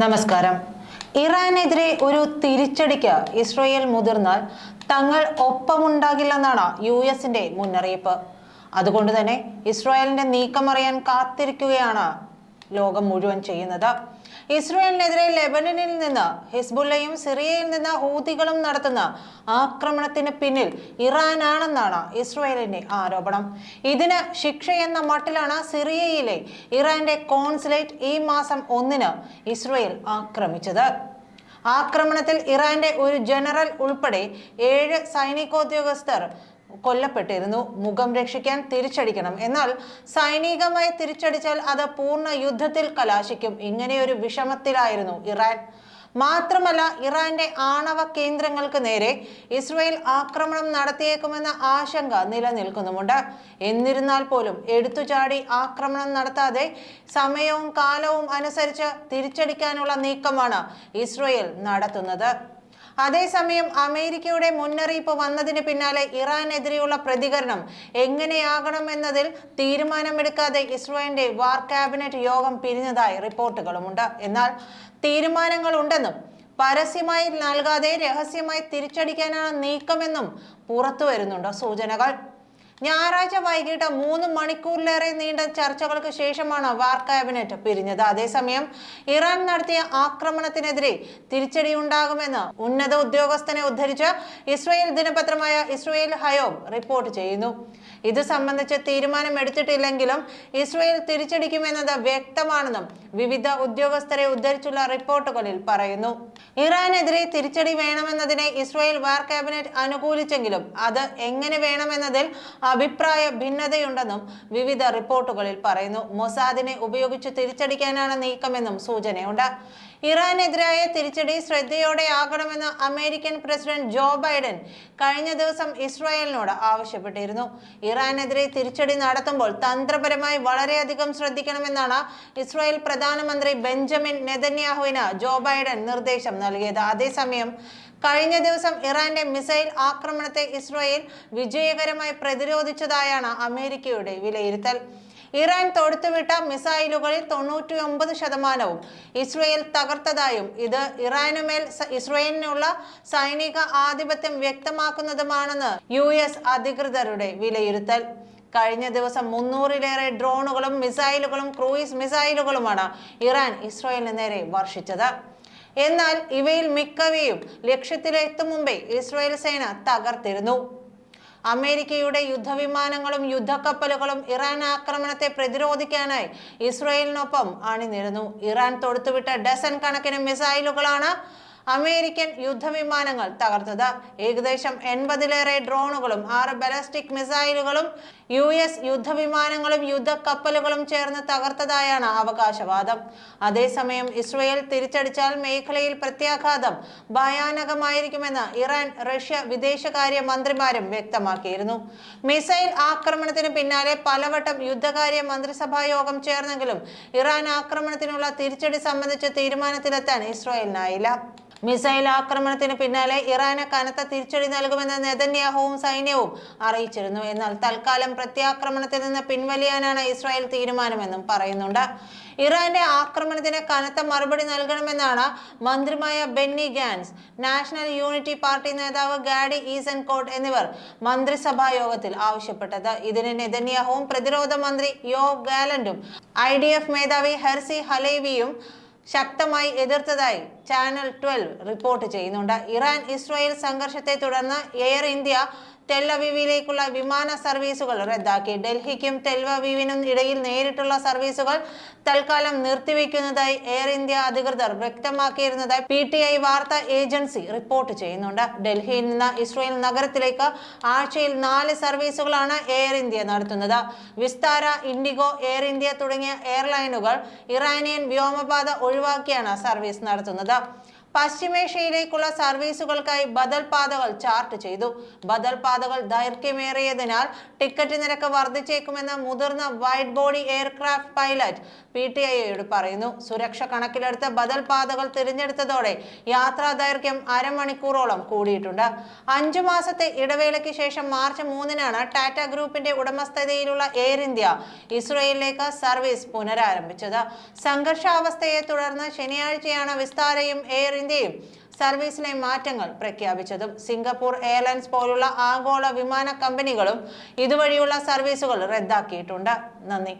നമസ്കാരം. ഇറാനെതിരെ ഒരു തിരിച്ചടിക്ക് ഇസ്രയേൽ മുതിർന്നാൽ തങ്ങൾ ഒപ്പമുണ്ടാകില്ലെന്നാണ് യു എസിന്റെ മുന്നറിയിപ്പ്. അതുകൊണ്ട് തന്നെ ഇസ്രായേലിന്റെ നീക്കം അറിയാൻ കാത്തിരിക്കുകയാണ് ലോകം മുഴുവൻ ചെയ്യുന്നത്. ഇസ്രയേലിനെതിരെ ലെബനനിൽ നിന്ന് ഹിസ്ബുല്ലയും സിറിയയിൽ നിന്ന് ഹൂതികളും നടത്തുന്ന ആക്രമണത്തിന് പിന്നിൽ ഇറാനാണെന്നാണ് ഇസ്രയേലിന്റെ ആരോപണം. ഇതിന് ശിക്ഷയെന്ന മട്ടിലാണ് സിറിയയിലെ ഇറാന്റെ കോൺസുലേറ്റ് ഈ മാസം ഒന്നിന് ഇസ്രയേൽ ആക്രമിച്ചത്. ആക്രമണത്തിൽ ഇറാന്റെ ഒരു ജനറൽ ഉൾപ്പെടെ ഏഴ് സൈനികോദ്യോഗസ്ഥർ കൊല്ലപ്പെട്ടിരുന്നു. മുഖം രക്ഷിക്കാൻ തിരിച്ചടിക്കണം. എന്നാൽ സൈനികമായി തിരിച്ചടിച്ചാൽ അത് പൂർണ യുദ്ധത്തിൽ കലാശിക്കും. ഇങ്ങനെയൊരു വിഷമത്തിലായിരുന്നു ഇറാൻ. മാത്രമല്ല ഇറാന്റെ ആണവ കേന്ദ്രങ്ങൾക്ക് നേരെ ഇസ്രയേൽ ആക്രമണം നടത്തിയേക്കുമെന്ന ആശങ്ക നിലനിൽക്കുന്നുമുണ്ട്. എന്നിരുന്നാൽ പോലും എടുത്തുചാടി ആക്രമണം നടത്താതെ സമയവും കാലവും അനുസരിച്ച് തിരിച്ചടിക്കാനുള്ള നീക്കമാണ് ഇസ്രയേൽ നടത്തുന്നത്. അതേസമയം അമേരിക്കയുടെ മുന്നറിയിപ്പ് വന്നതിന് പിന്നാലെ ഇറാനെതിരെയുള്ള പ്രതികരണം എങ്ങനെയാകണം എന്നതിൽ തീരുമാനമെടുക്കാതെ ഇസ്രായേലിന്റെ വാർ ക്യാബിനറ്റ് യോഗം പിരിഞ്ഞതായി റിപ്പോർട്ടുകളുമുണ്ട്. എന്നാൽ തീരുമാനങ്ങൾ ഉണ്ടെന്നും പരസ്യമായി നൽകാതെ രഹസ്യമായി തിരിച്ചടിക്കാനാണ് നീക്കമെന്നും പുറത്തു വരുന്നുണ്ട് സൂചനകൾ. ഞായറാഴ്ച വൈകിട്ട് മൂന്ന് മണിക്കൂറിലേറെ നീണ്ട ചർച്ചകൾക്ക് ശേഷമാണ് വാർ ക്യാബിനറ്റ് പിരിഞ്ഞത്. അതേസമയം ഇറാൻ നടത്തിയ ആക്രമണത്തിനെതിരെ തിരിച്ചടിയുണ്ടാകുമെന്ന് ഉന്നത ഉദ്യോഗസ്ഥനെ ഉദ്ധരിച്ച് ഇസ്രയേൽ ദിനപത്രമായ ഇസ്രയേൽ ഹയോം റിപ്പോർട്ട് ചെയ്യുന്നു. ഇത് സംബന്ധിച്ച് തീരുമാനം എടുത്തിട്ടില്ലെങ്കിലും ഇസ്രയേൽ തിരിച്ചടിക്കുമെന്നത് വ്യക്തമാണെന്നും വിവിധ ഉദ്യോഗസ്ഥരെ ഉദ്ധരിച്ചുള്ള റിപ്പോർട്ടുകളിൽ പറയുന്നു. ഇറാനെതിരെ തിരിച്ചടി വേണമെന്നതിനെ ഇസ്രയേൽ വാർ ക്യാബിനറ്റ് അനുകൂലിച്ചെങ്കിലും അത് എങ്ങനെ വേണമെന്നതിൽ അഭിപ്രായ ഭിന്നതയുണ്ടെന്നും വിവിധ റിപ്പോർട്ടുകളിൽ പറയുന്നു. മൊസാദിനെ ഉപയോഗിച്ച് തിരിച്ചടിക്കാനാണ് നീക്കമെന്നും സൂചനയുണ്ട്. ഇറാനെതിരായ തിരിച്ചടി ശ്രദ്ധയോടെ ആകണമെന്ന് അമേരിക്കൻ പ്രസിഡന്റ് ജോ ബൈഡൻ കഴിഞ്ഞ ദിവസം ഇസ്രായേലിനോട് ആവശ്യപ്പെട്ടിരുന്നു. ഇറാനെതിരെ തിരിച്ചടി നടത്തുമ്പോൾ തന്ത്രപരമായി വളരെയധികം ശ്രദ്ധിക്കണമെന്നാണ് ഇസ്രായേൽ പ്രധാനമന്ത്രി ബെഞ്ചമിൻ നെതന്യാഹുവിന് ജോ ബൈഡൻ നിർദ്ദേശം നൽകിയത്. അതേസമയം കഴിഞ്ഞ ദിവസം ഇറാന്റെ മിസൈൽ ആക്രമണത്തെ ഇസ്രായേൽ വിജയകരമായി പ്രതിരോധിച്ചതായാണ് അമേരിക്കയുടെ വിലയിരുത്തൽ. ഇറാൻ തൊടുത്തുവിട്ട മിസൈലുകളിൽ തൊണ്ണൂറ്റി ഒമ്പത് ശതമാനവും ഇസ്രയേൽ തകർത്തതായും ഇത് ഇറാനുമേൽ ഇസ്രയേലിനുള്ള സൈനിക ആധിപത്യം വ്യക്തമാക്കുന്നതുമാണെന്ന് യു എസ് അധികൃതരുടെ വിലയിരുത്തൽ. കഴിഞ്ഞ ദിവസം മുന്നൂറിലേറെ ഡ്രോണുകളും മിസൈലുകളും ക്രൂയിസ് മിസൈലുകളുമാണ് ഇറാൻ ഇസ്രയേലിന് നേരെ വർഷിച്ചത്. എന്നാൽ ഇവയിൽ മിക്കവയും ലക്ഷ്യത്തിലെത്തും മുമ്പേ ഇസ്രായേൽ സേന തകർത്തിരുന്നു. അമേരിക്കയുടെ യുദ്ധവിമാനങ്ങളും യുദ്ധക്കപ്പലുകളും ഇറാൻ ആക്രമണത്തെ പ്രതിരോധിക്കാനായി ഇസ്രായേലിനൊപ്പം അണിനിരുന്നു. ഇറാൻ തൊടുത്തുവിട്ട ഡസൻ കണക്കിന് മിസൈലുകളാണ് അമേരിക്കൻ യുദ്ധവിമാനങ്ങൾ തകർത്തത്. ഏകദേശം എൺപതിലേറെ ഡ്രോണുകളും ആറ് ബലസ്റ്റിക് മിസൈലുകളും യു എസ് യുദ്ധവിമാനങ്ങളും യുദ്ധക്കപ്പലുകളും ചേർന്ന് തകർത്തതായാണ് അവകാശവാദം. അതേസമയം ഇസ്രയേൽ തിരിച്ചടിച്ചാൽ മേഖലയിൽ പ്രത്യാഘാതം ഭയാനകമായിരിക്കുമെന്ന് ഇറാൻ റഷ്യ വിദേശകാര്യ മന്ത്രിമാരും വ്യക്തമാക്കിയിരുന്നു. മിസൈൽ ആക്രമണത്തിന് പിന്നാലെ പലവട്ടം യുദ്ധകാര്യ മന്ത്രിസഭാ യോഗം ചേർന്നെങ്കിലും ഇറാൻ ആക്രമണത്തിനുള്ള തിരിച്ചടി സംബന്ധിച്ച് തീരുമാനത്തിലെത്താൻ ഇസ്രായേലിനായില്ല. മിസൈൽ ആക്രമണത്തിന് പിന്നാലെ ഇറാന് കനത്ത തിരിച്ചടി നൽകുമെന്ന് നെതന്യാഹുവും സൈന്യവും അറിയിച്ചിരുന്നു. എന്നാൽ തൽക്കാലം പ്രത്യാക്രമണത്തിൽ നിന്ന് പിൻവലിയാനാണ് ഇസ്രായേൽ തീരുമാനമെന്നും പറയുന്നുണ്ട്. ഇറാന്റെ ആക്രമണത്തിന് കനത്ത മറുപടി നൽകണമെന്നാണ് മന്ത്രിമായ Benny Gantz National Unity Party നേതാവ് ഗാഡി ഈസൻ കോട്ട് എന്നിവർ മന്ത്രിസഭാ യോഗത്തിൽ ആവശ്യപ്പെട്ടത്. ഇതിന് നെതന്യാഹുവും പ്രതിരോധ മന്ത്രി യോ ഗാലൻഡും ഐ ഡി എഫ് മേധാവി ഹെർസി ഹലേവിയും ശക്തമായി എതിർത്തതായി ചാനൽ ട്വൽവ് റിപ്പോർട്ട് ചെയ്യുന്നുണ്ട്. ഇറാൻ ഇസ്രായേൽ സംഘർഷത്തെ തുടർന്ന് എയർ ഇന്ത്യ ടെല്ലവീവിലേക്കുള്ള വിമാന സർവീസുകൾ റദ്ദാക്കി. ഡൽഹിക്കും ടെൽവീവിനും ഇടയിൽ നേരിട്ടുള്ള സർവീസുകൾ തൽക്കാലം നിർത്തിവെക്കുന്നതായി എയർ ഇന്ത്യ അധികൃതർ വ്യക്തമാക്കിയിരുന്നതായി പി ടി ഐ വാർത്താ ഏജൻസി റിപ്പോർട്ട് ചെയ്യുന്നുണ്ട്. ഡൽഹിയിൽ നിന്ന് ഇസ്രയേൽ നഗരത്തിലേക്ക് ആഴ്ചയിൽ നാല് സർവീസുകളാണ് എയർ ഇന്ത്യ നടത്തുന്നത്. വിസ്താര ഇൻഡിഗോ എയർ ഇന്ത്യ തുടങ്ങിയ എയർലൈനുകൾ ഇറാനിയൻ വ്യോമപാത ഒഴിവാക്കിയാണ് സർവീസ് നടത്തുന്നത്. പശ്ചിമേഷ്യയിലേക്കുള്ള സർവീസുകൾക്കായി ബദൽ പാതകൾ ചാർട്ട് ചെയ്തു. ബദൽ പാതകൾ ദൈർഘ്യമേറിയതിനാൽ ടിക്കറ്റ് നിരക്ക് വർദ്ധിച്ചേക്കുമെന്ന് മുതിർന്ന wide body aircraft pilot P T ഐയോട് പറയുന്നു. സുരക്ഷ കണക്കിലെടുത്ത് ബദൽ പാതകൾ തിരഞ്ഞെടുത്തതോടെ യാത്രാ ദൈർഘ്യം അരമണിക്കൂറോളം കൂടിയിട്ടുണ്ട്. അഞ്ചു മാസത്തെ ഇടവേളയ്ക്ക് ശേഷം മാർച്ച് മൂന്നിനാണ് ടാറ്റ ഗ്രൂപ്പിന്റെ ഉടമസ്ഥതയിലുള്ള എയർ ഇന്ത്യ ഇസ്രയേലിലേക്ക് സർവീസ് പുനരാരംഭിച്ചത്. സംഘർഷാവസ്ഥയെ തുടർന്ന് ശനിയാഴ്ചയാണ് വിസ്താരയും എയർ ഇന്ത്യയും സർവീസിലെ മാറ്റങ്ങൾ പ്രഖ്യാപിച്ചതും സിംഗപ്പൂർ എയർലൈൻസ് പോലുള്ള ആഗോള വിമാന കമ്പനികളും ഇതുവഴിയുള്ള സർവീസുകൾ റദ്ദാക്കിയിട്ടുണ്ട്. നന്ദി.